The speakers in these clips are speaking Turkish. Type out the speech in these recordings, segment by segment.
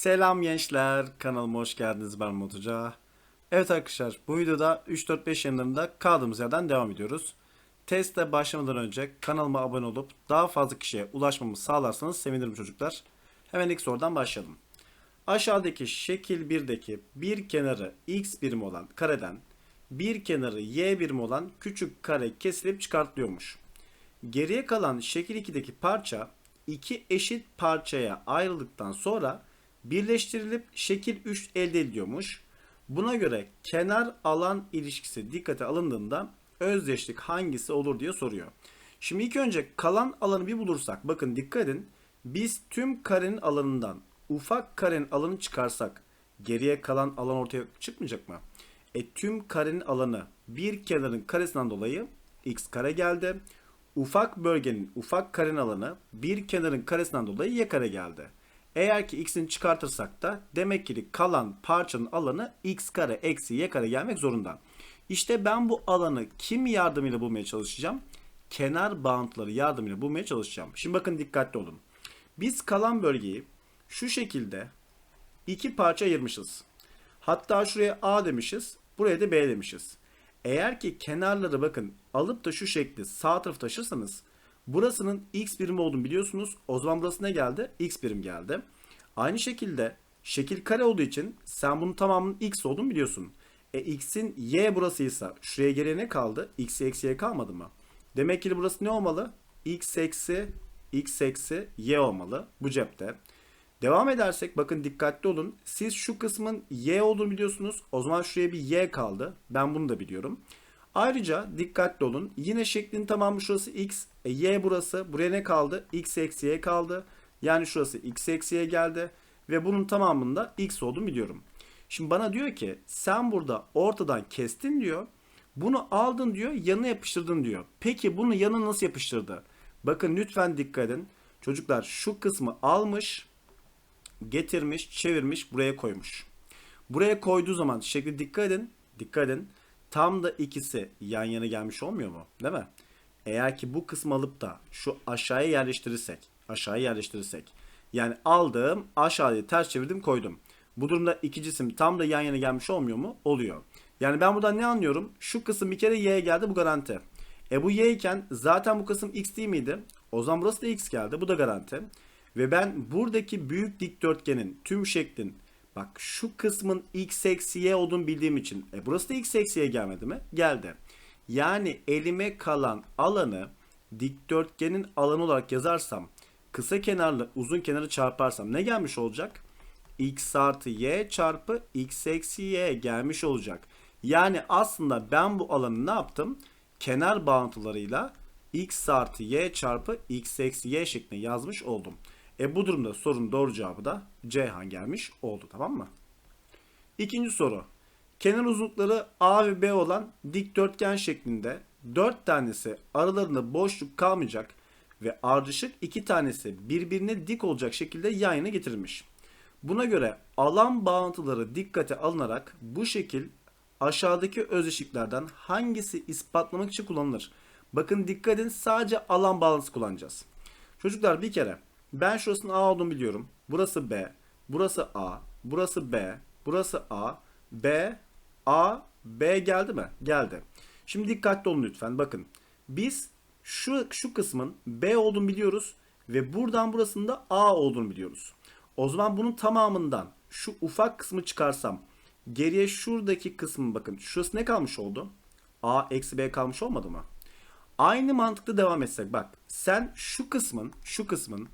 Selam gençler, kanalıma hoş geldiniz ben Umut Hoca. Evet arkadaşlar, bu videoda 3-4-5 yanlarında kaldığımız yerden devam ediyoruz. Teste başlamadan önce kanalıma abone olup daha fazla kişiye ulaşmamı sağlarsanız sevinirim çocuklar. Hemen ilk sorudan başlayalım. Aşağıdaki şekil 1'deki bir kenarı x birim olan kareden bir kenarı y birim olan küçük kare kesilip çıkartılıyormuş. Geriye kalan şekil 2'deki parça iki eşit parçaya ayrıldıktan sonra birleştirilip şekil 3 elde ediliyormuş. Buna göre kenar alan ilişkisi dikkate alındığında özdeşlik hangisi olur diye soruyor. Şimdi ilk önce kalan alanı bir bulursak bakın dikkat edin. Biz tüm karenin alanından ufak karenin alanı çıkarsak geriye kalan alan ortaya çıkmayacak mı? E tüm karenin alanı bir kenarın karesinden dolayı x kare geldi. Ufak bölgenin ufak karenin alanı bir kenarın karesinden dolayı y kare geldi. Eğer ki x'ini çıkartırsak da demek ki kalan parçanın alanı x kare eksi y kare gelmek zorunda. İşte ben bu alanı kim yardımıyla bulmaya çalışacağım? Kenar bağıntıları yardımıyla bulmaya çalışacağım. Şimdi bakın dikkatli olun. Biz kalan bölgeyi şu şekilde iki parça ayırmışız. Hatta şuraya A demişiz. Buraya da B demişiz. Eğer ki kenarları bakın alıp da şu şekli sağ tarafı taşırsanız burasının x birimi olduğunu biliyorsunuz. O zaman burası ne geldi? x birim geldi. Aynı şekilde şekil kare olduğu için sen bunun tamamının x olduğunu biliyorsun. E x'in y burasıysa şuraya geriye ne kaldı? x eksi y kalmadı mı? Demek ki burası ne olmalı? x eksi x eksi y olmalı bu cepte. Devam edersek bakın dikkatli olun. Siz şu kısmın y olduğunu biliyorsunuz. O zaman şuraya bir y kaldı. Ben bunu da biliyorum. Ayrıca dikkatli olun. Yine şeklin tamamı şurası x. E, y burası. Buraya ne kaldı? x eksi y kaldı. Yani şurası x eksi y geldi. Ve bunun tamamında x olduğunu biliyorum. Şimdi bana diyor ki sen burada ortadan kestin diyor. Bunu aldın diyor yanına yapıştırdın diyor. Peki bunu yanına nasıl yapıştırdı? Bakın lütfen dikkat edin. Çocuklar şu kısmı almış getirmiş, çevirmiş, buraya koymuş. Buraya koyduğu zaman şekli dikkat edin. Dikkat edin. Tam da ikisi yan yana gelmiş olmuyor mu? Değil mi? Eğer ki bu kısmı alıp da şu aşağıya yerleştirirsek, aşağıya yerleştirirsek. Yani aldım, aşağıya ters çevirdim, koydum. Bu durumda iki cisim tam da yan yana gelmiş olmuyor mu? Oluyor. Yani ben buradan ne anlıyorum? Şu kısım bir kere y'ye geldi bu garanti. E bu y iken zaten bu kısım x değil miydi? O zaman burası da x geldi. Bu da garanti. Ve ben buradaki büyük dikdörtgenin tüm şeklin bak şu kısmın x eksi y olduğunu bildiğim için e burası da x eksi y gelmedi mi? Geldi. Yani elime kalan alanı dikdörtgenin alanı olarak yazarsam kısa kenarla uzun kenarı çarparsam ne gelmiş olacak? x artı y çarpı x eksi y gelmiş olacak. Yani aslında ben bu alanı ne yaptım? Kenar bağıntılarıyla x artı y çarpı x eksi y şeklinde yazmış oldum. E bu durumda sorunun doğru cevabı da Ceyhan gelmiş oldu tamam mı? İkinci soru. Kenar uzunlukları A ve B olan dikdörtgen şeklinde 4 tanesi aralarında boşluk kalmayacak ve ardışık 2 tanesi birbirine dik olacak şekilde yan yana getirilmiş. Buna göre alan bağıntıları dikkate alınarak bu şekil aşağıdaki özdeşliklerden hangisi ispatlamak için kullanılır? Bakın dikkat edin sadece alan bağıntısı kullanacağız. Çocuklar bir kere ben şurasının A olduğunu biliyorum. Burası B. Burası A. Burası B. Burası A. B. A. B geldi mi? Geldi. Şimdi dikkatli olun lütfen. Bakın. Biz şu, şu kısmın B olduğunu biliyoruz. Ve buradan burasında A olduğunu biliyoruz. O zaman bunun tamamından şu ufak kısmı çıkarsam geriye şuradaki kısmı bakın. Şurası ne kalmış oldu? A eksi B kalmış olmadı mı? Aynı mantıkla devam etsek bak sen şu kısmın şu kısmın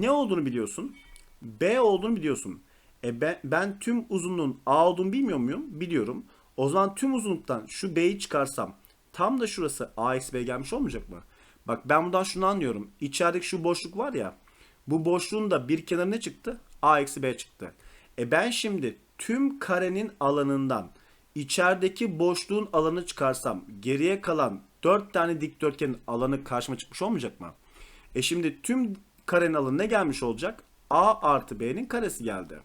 ne olduğunu biliyorsun. B olduğunu biliyorsun. E ben, ben tüm uzunluğun A olduğunu bilmiyor muyum? Biliyorum. O zaman tüm uzunluktan şu B'yi çıkarsam tam da şurası A B gelmiş olmayacak mı? Bak ben buradan şunu anlıyorum. İçerideki şu boşluk var ya. Bu boşluğun da bir kenarı ne çıktı? A eksi B çıktı. E ben şimdi tüm karenin alanından içerideki boşluğun alanı çıkarsam geriye kalan 4 tane dikdörtgenin alanı karşıma çıkmış olmayacak mı? E şimdi tüm karenin alanı ne gelmiş olacak? A artı B'nin karesi geldi.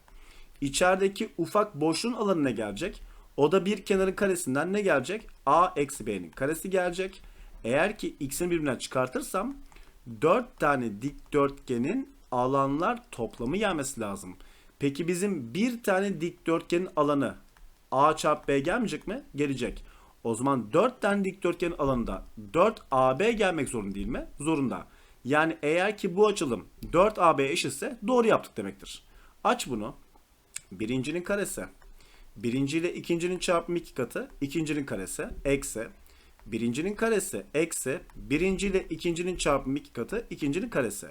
İçerideki ufak boşluğun alanı ne gelecek? O da bir kenarın karesinden ne gelecek? A eksi B'nin karesi gelecek. Eğer ki x'ini birbirinden çıkartırsam 4 tane dikdörtgenin alanlar toplamı gelmesi lazım. Peki bizim bir tane dikdörtgenin alanı A çarpı B gelmeyecek mi? Gelecek. O zaman 4 tane dikdörtgenin alanında 4AB gelmek zorunda değil mi? Zorunda. Yani eğer ki bu açılım 4AB eşitse doğru yaptık demektir. Aç bunu. Birincinin karesi. Birinci ile ikincinin çarpımı iki katı. ikincinin karesi. Eksi. Birincinin karesi. Eksi. Birinci ile ikincinin çarpımı iki katı. ikincinin karesi.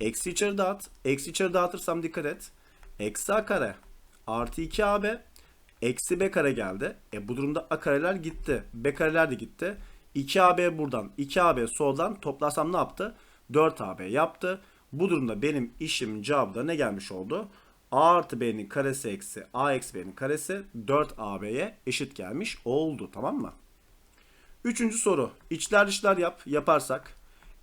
Eksi içeri dağıt. Eksi içeri dağıtırsam dikkat et. Eksi a kare. Artı 2ab. Eksi b kare geldi. E bu durumda a kareler gitti. b kareler de gitti. 2ab buradan. 2ab soldan toplarsam ne yaptı? 4ab yaptı. Bu durumda benim işim cevabı ne gelmiş oldu? a artı b'nin karesi eksi a eksi b'nin karesi 4ab'ye eşit gelmiş oldu. Tamam mı? Üçüncü soru. İçler dışlar yap. Yaparsak.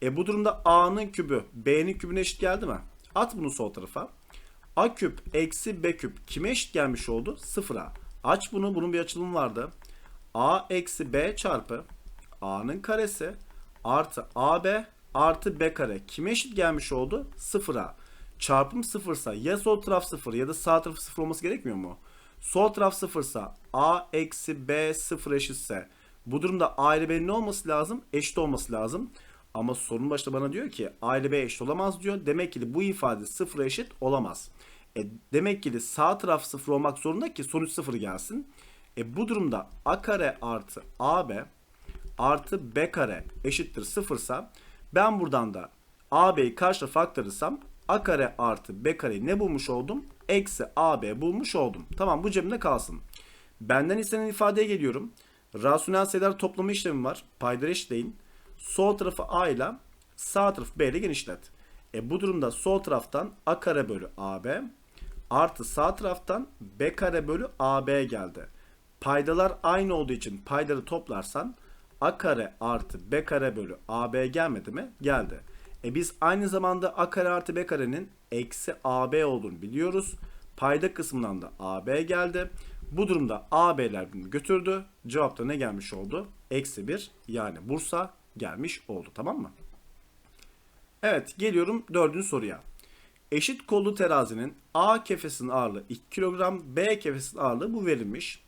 E bu durumda a'nın kübü b'nin kübüne eşit geldi mi? At bunu sol tarafa. a küp eksi b küp kime eşit gelmiş oldu? Sıfıra. Aç bunu. Bunun bir açılımı vardı. a eksi b çarpı a'nın karesi artı ab artı b kare kime eşit gelmiş oldu? Sıfıra. Çarpım sıfırsa ya sol taraf sıfır ya da sağ taraf sıfır olması gerekmiyor mu? Sol taraf sıfırsa a eksi b sıfır eşitse bu durumda a ile b'nin ne olması lazım? Eşit olması lazım. Ama sorunun başta bana diyor ki a ile b eşit olamaz diyor. Demek ki bu ifade sıfıra eşit olamaz. E, demek ki de sağ taraf sıfır olmak zorunda ki sonuç sıfır gelsin. E, bu durumda a kare artı ab artı b kare eşittir sıfırsa ben buradan da ab'yi karşı tarafa aktarırsam a kare artı b kareyi ne bulmuş oldum? Eksi ab bulmuş oldum. Tamam bu cebimde kalsın. Benden istenen ifadeye geliyorum. Rasyonel sayılar toplama işlemi var. Paydaları eşitleyin. Sol tarafı a ile sağ tarafı b ile genişlet. E bu durumda sol taraftan a kare bölü ab artı sağ taraftan b kare bölü ab geldi. Paydalar aynı olduğu için paydaları toplarsan a kare artı b kare bölü ab gelmedi mi? Geldi. E biz aynı zamanda a kare artı b karenin eksi ab olduğunu biliyoruz. Payda kısmından da ab geldi. Bu durumda AB'ler birbirini götürdü. Cevapta ne gelmiş oldu? Eksi 1 yani Bursa gelmiş oldu tamam mı? Evet geliyorum dördüncü soruya. Eşit kollu terazinin A kefesinin ağırlığı 2 kilogram, B kefesinin ağırlığı bu verilmiş.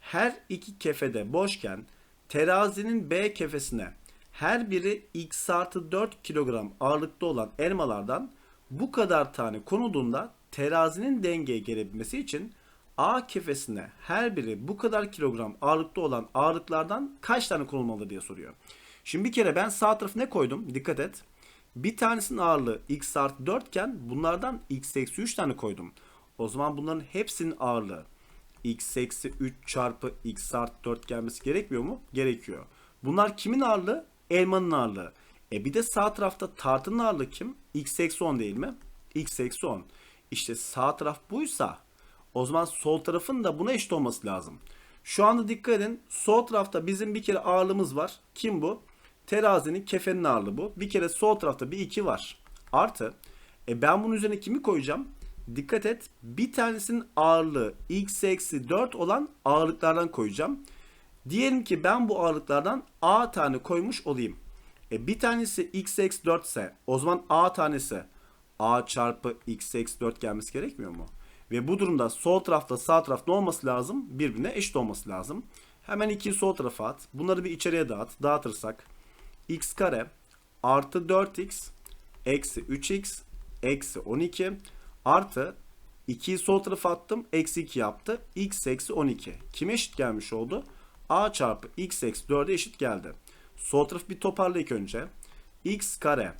Her iki kefede boşken terazinin B kefesine her biri x artı 4 kilogram ağırlıkta olan elmalardan bu kadar tane konulduğunda terazinin dengeye gelebilmesi için A kefesine her biri bu kadar kilogram ağırlıkta olan ağırlıklardan kaç tane konulmalı diye soruyor. Şimdi bir kere ben sağ tarafı ne koydum? Dikkat et. Bir tanesinin ağırlığı x artı 4 iken bunlardan x eksi 3 tane koydum. O zaman bunların hepsinin ağırlığı x eksi 3 çarpı x artı 4 gelmesi gerekmiyor mu? Gerekiyor. Bunlar kimin ağırlığı? Elmanın ağırlığı. E bir de sağ tarafta tartının ağırlığı kim? x eksi 10 değil mi? x eksi 10. İşte sağ taraf buysa o zaman sol tarafın da buna eşit olması lazım. Şu anda dikkat edin. Sol tarafta bizim bir kere ağırlığımız var. Kim bu? Terazinin kefenin ağırlığı bu. Bir kere sol tarafta bir 2 var. Artı. E ben bunun üzerine kimi koyacağım? Dikkat et. Bir tanesinin ağırlığı x eksi 4 olan ağırlıklardan koyacağım. Diyelim ki ben bu ağırlıklardan a tane koymuş olayım. E bir tanesi x eksi 4 ise o zaman a tanesi a çarpı x eksi 4 gelmesi gerekmiyor mu? Ve bu durumda sol tarafta sağ taraf ne olması lazım? Birbirine eşit olması lazım. Hemen 2'yi sol tarafa at. Bunları bir içeriye dağıt. Dağıtırsak x kare artı 4x eksi 3x eksi 12 artı 2'yi sol tarafa attım. Eksi 2 yaptı. x eksi 12. Kime eşit gelmiş oldu? a çarpı x eksi 4'e eşit geldi. Sol tarafı bir toparla ilk önce. x kare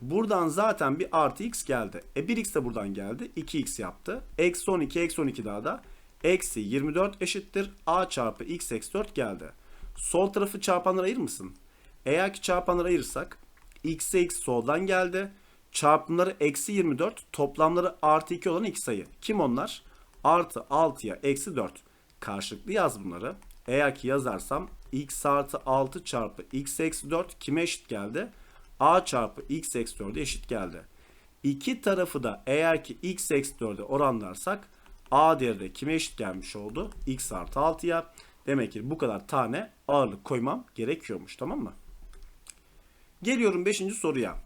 Buradan zaten bir artı x geldi. E 1x de buradan geldi. 2x yaptı. Eksi 12, eksi 12 daha da. Eksi 24 eşittir. a çarpı x eksi 4 geldi. Sol tarafı çarpanlara ayırır mısın? Eğer ki çarpanlara ayırırsak x x soldan geldi. Çarpımları eksi 24, toplamları artı 2 olan iki sayı. Kim onlar? Artı 6'ya eksi 4. Karşılıklı yaz bunları. Eğer ki yazarsam x artı 6 çarpı x eksi 4 kime eşit geldi? a çarpı x eksi 4'e eşit geldi. İki tarafı da eğer ki x eksi 4'e oranlarsak a değeri de kime eşit gelmiş oldu? x artı 6'ya. Demek ki bu kadar tane ağırlık koymam gerekiyormuş tamam mı? Geliyorum 5. soruya.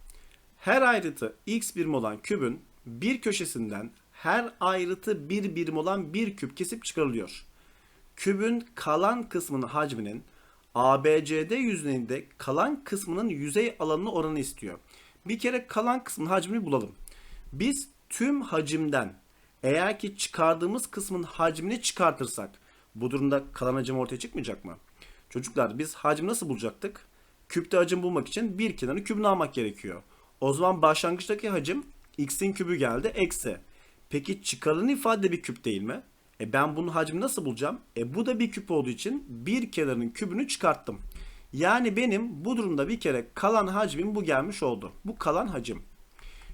Her ayrıtı x birim olan kübün bir köşesinden her ayrıtı bir birim olan bir küp kesip çıkarılıyor. Kübün kalan kısmının hacminin ABCD yüzeyinde kalan kısmının yüzey alanına oranı istiyor. Bir kere kalan kısmın hacmini bulalım. Biz tüm hacimden eğer ki çıkardığımız kısmın hacmini çıkartırsak bu durumda kalan hacim ortaya çıkmayacak mı? Çocuklar biz hacmi nasıl bulacaktık? Küpte hacim bulmak için bir kenarı kübünü almak gerekiyor. O zaman başlangıçtaki hacim x'in kübü geldi eksi. Peki çıkarılan ifade bir küp değil mi? E ben bunun hacmini nasıl bulacağım? E bu da bir küp olduğu için bir kenarın kübünü çıkarttım. Yani benim bu durumda bir kere kalan hacmim bu gelmiş oldu. Bu kalan hacim.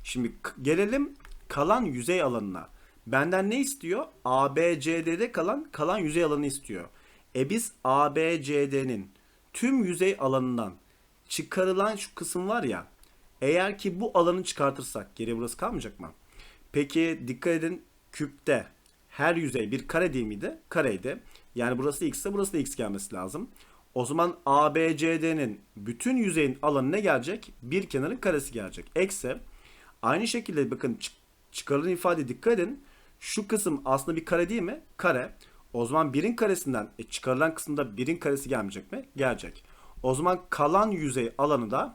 Şimdi gelelim kalan yüzey alanına. Benden ne istiyor? ABCD'de kalan kalan yüzey alanı istiyor. E biz ABCD'nin tüm yüzey alanından çıkarılan şu kısım var ya. Eğer ki bu alanı çıkartırsak geriye burası kalmayacak mı? Peki dikkat edin küpte her yüzey bir kare değil miydi? Kareydi. Yani burası x ise burası da x gelmesi lazım. O zaman ABCD'nin bütün yüzeyin alanı ne gelecek? Bir kenarın karesi gelecek. Eksi. Aynı şekilde bakın çıkarılan ifade dikkat edin. Şu kısım aslında bir kare değil mi? Kare. O zaman birin karesinden e, çıkarılan kısımda birin karesi gelmeyecek mi? Gelecek. O zaman kalan yüzey alanı da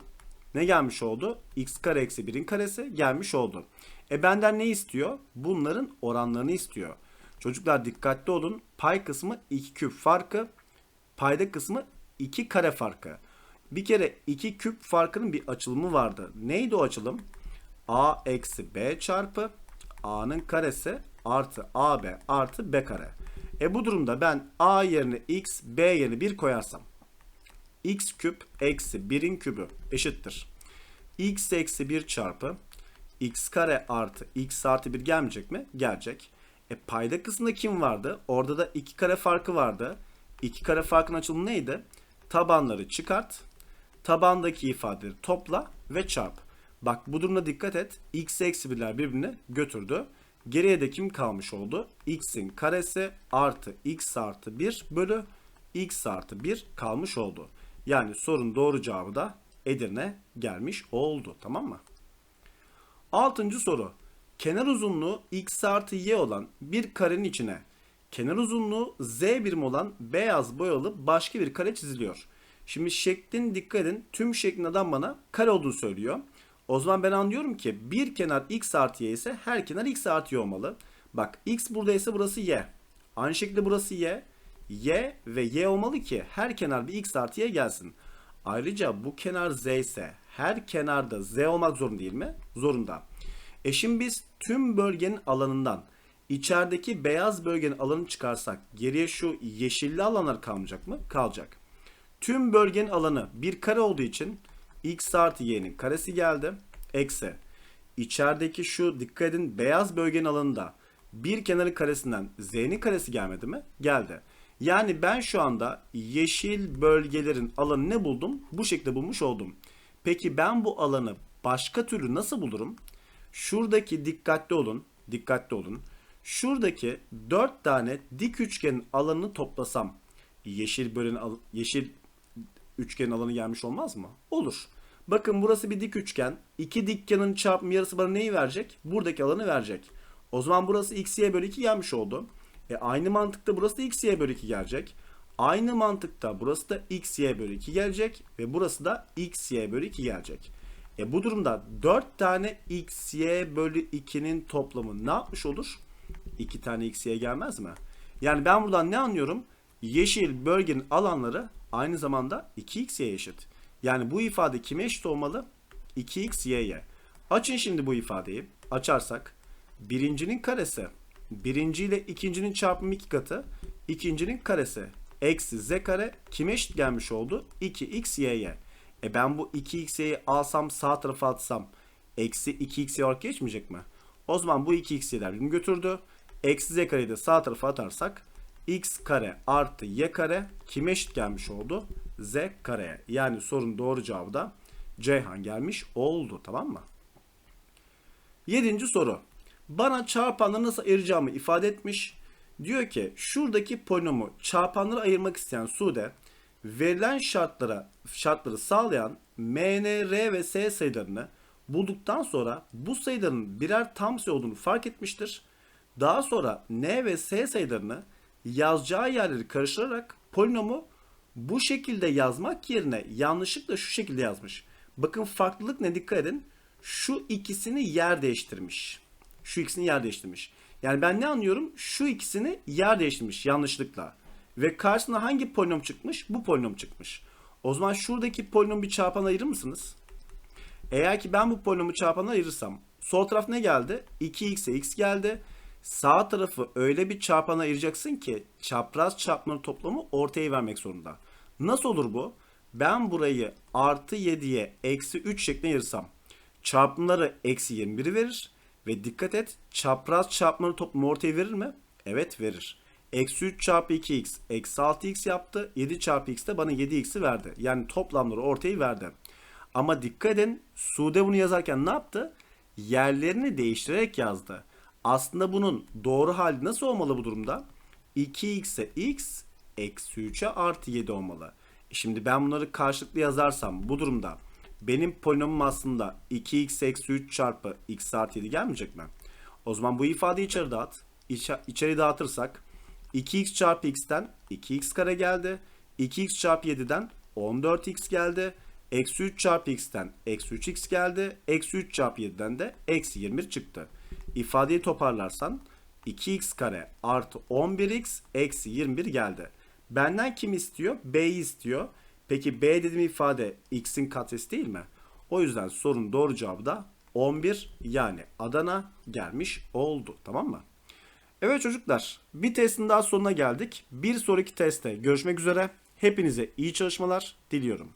ne gelmiş oldu? x kare eksi birin karesi gelmiş oldu. E benden ne istiyor? Bunların oranlarını istiyor. Çocuklar dikkatli olun. Pay kısmı 2 küp farkı. Payda kısmı 2 kare farkı. Bir kere 2 küp farkının bir açılımı vardı. Neydi o açılım? a eksi b çarpı a'nın karesi artı ab artı b kare. E bu durumda ben a yerine x, b yerine 1 koyarsam x küp eksi 1'in kübü eşittir. x eksi 1 çarpı x kare artı x artı 1 gelmeyecek mi? Gelecek. E payda kısmında kim vardı? Orada da 2 kare farkı vardı. 2 kare farkın açılımı neydi? Tabanları çıkart. Tabandaki ifadeleri topla ve çarp. Bak bu durumda dikkat et. x eksi 1'ler birbirine götürdü. Geriye de kim kalmış oldu? x'in karesi artı x artı 1 bölü x artı 1 kalmış oldu. Yani sorun doğru cevabı da Edirne gelmiş oldu. Tamam mı? Altıncı soru. Kenar uzunluğu x artı y olan bir karenin içine kenar uzunluğu z birim olan beyaz boyalı başka bir kare çiziliyor. Şimdi şeklin dikkat edin. Tüm şeklin adam bana kare olduğunu söylüyor. O zaman ben anlıyorum ki bir kenar x artı y ise her kenar x artı y olmalı. Bak x buradaysa burası y. Aynı şekilde burası y. y ve y olmalı ki her kenar bir x artı y gelsin. Ayrıca bu kenar z ise her kenarda z olmak zorunda değil mi? Zorunda. E şimdi biz tüm bölgenin alanından içerideki beyaz bölgenin alanını çıkarsak geriye şu yeşilli alanlar kalmayacak mı? Kalacak. Tüm bölgenin alanı bir kare olduğu için x artı y'nin karesi geldi. Eksi. İçerideki şu dikkat edin beyaz bölgenin alanında bir kenarı karesinden z'nin karesi gelmedi mi? Geldi. Yani ben şu anda yeşil bölgelerin alanı ne buldum? Bu şekilde bulmuş oldum. Peki ben bu alanı başka türlü nasıl bulurum? Şuradaki dikkatli olun, dikkatli olun. Şuradaki 4 tane dik üçgenin alanını toplasam yeşil bölen yeşil üçgenin alanı gelmiş olmaz mı? Olur. Bakın burası bir dik üçgen. İki dik yanın çarpımı yarısı bana neyi verecek? Buradaki alanı verecek. O zaman burası x y bölü 2 gelmiş oldu. E aynı mantıkta burası da x y bölü 2 gelecek. Aynı mantıkta burası da x y bölü 2 gelecek. Ve burası da x y bölü 2 gelecek. E bu durumda 4 tane x y bölü 2'nin toplamı ne yapmış olur? 2 tane x y gelmez mi? Yani ben buradan ne anlıyorum? Yeşil bölgenin alanları aynı zamanda 2x'ye eşit. Yani bu ifade kime eşit olmalı? 2x y'ye. Açın şimdi bu ifadeyi. Açarsak birincinin karesi birinci ile ikincinin çarpımı iki katı ikincinin karesi eksi z kare kime eşit gelmiş oldu? 2x y'ye. E ben bu 2x'yi alsam sağ tarafa atsam eksi 2x olarak geçmeyecek mi? O zaman bu 2x'ler birbirini götürdü. Eksi z kareyi de sağ tarafa atarsak x kare artı y kare kime eşit gelmiş oldu? z kareye. Yani sorun doğru cevabı da Ceyhan gelmiş oldu. Tamam mı? Yedinci soru. Bana çarpanları nasıl ayıracağımı ifade etmiş. Diyor ki şuradaki polinomu çarpanlara ayırmak isteyen Sude verilen şartlara şartları sağlayan m, n, r ve s sayılarını bulduktan sonra bu sayıların birer tam sayı olduğunu fark etmiştir Daha sonra n ve s sayılarını yazacağı yerleri karıştırarak polinomu bu şekilde yazmak yerine yanlışlıkla şu şekilde yazmış. Bakın farklılık ne dikkat edin. Şu ikisini yer değiştirmiş. Şu ikisini yer değiştirmiş. Yani ben ne anlıyorum? Şu ikisini yer değiştirmiş yanlışlıkla. Ve karşısına hangi polinom çıkmış? Bu polinom çıkmış. O zaman şuradaki polinomu bir çarpana ayırır mısınız? Eğer ki ben bu polinomu çarpana ayırırsam sol taraf ne geldi? 2x'e x geldi. Sağ tarafı öyle bir çarpana ayıracaksın ki çapraz çarpmanın toplamı ortaya vermek zorunda. Nasıl olur bu? Ben burayı artı 7'ye eksi 3 şeklinde ayırırsam çarpımları eksi 21'i verir. Ve dikkat et çapraz çarpmanın toplamı ortaya verir mi? Evet verir. Eksi 3 çarpı 2x eksi 6x yaptı. 7 çarpı x de bana 7x'i verdi. Yani toplamları ortaya verdi. Ama dikkat edin Sude bunu yazarken ne yaptı? Yerlerini değiştirerek yazdı. Aslında bunun doğru hali nasıl olmalı bu durumda? 2x'e x eksi 3'e artı 7 olmalı. E Şimdi ben bunları karşılıklı yazarsam bu durumda benim polinomum aslında 2x eksi 3 çarpı x artı 7 gelmeyecek mi? O zaman bu ifadeyi içeri dağıt. İçe, içeri dağıtırsak 2x çarpı x'ten 2x kare geldi. 2x çarpı 7'den 14x geldi. Eksi 3 çarpı x'ten eksi 3x geldi. Eksi 3 çarpı 7'den de eksi 21 çıktı. İfadeyi toparlarsan 2x kare artı 11x eksi 21 geldi. Benden kim istiyor? B'yi istiyor. Peki B dediğim ifade x'in katsayısı değil mi? O yüzden sorunun doğru cevabı da 11 yani Adana gelmiş oldu. Tamam mı? Evet çocuklar bir testin daha sonuna geldik. Bir sonraki testte görüşmek üzere. Hepinize iyi çalışmalar diliyorum.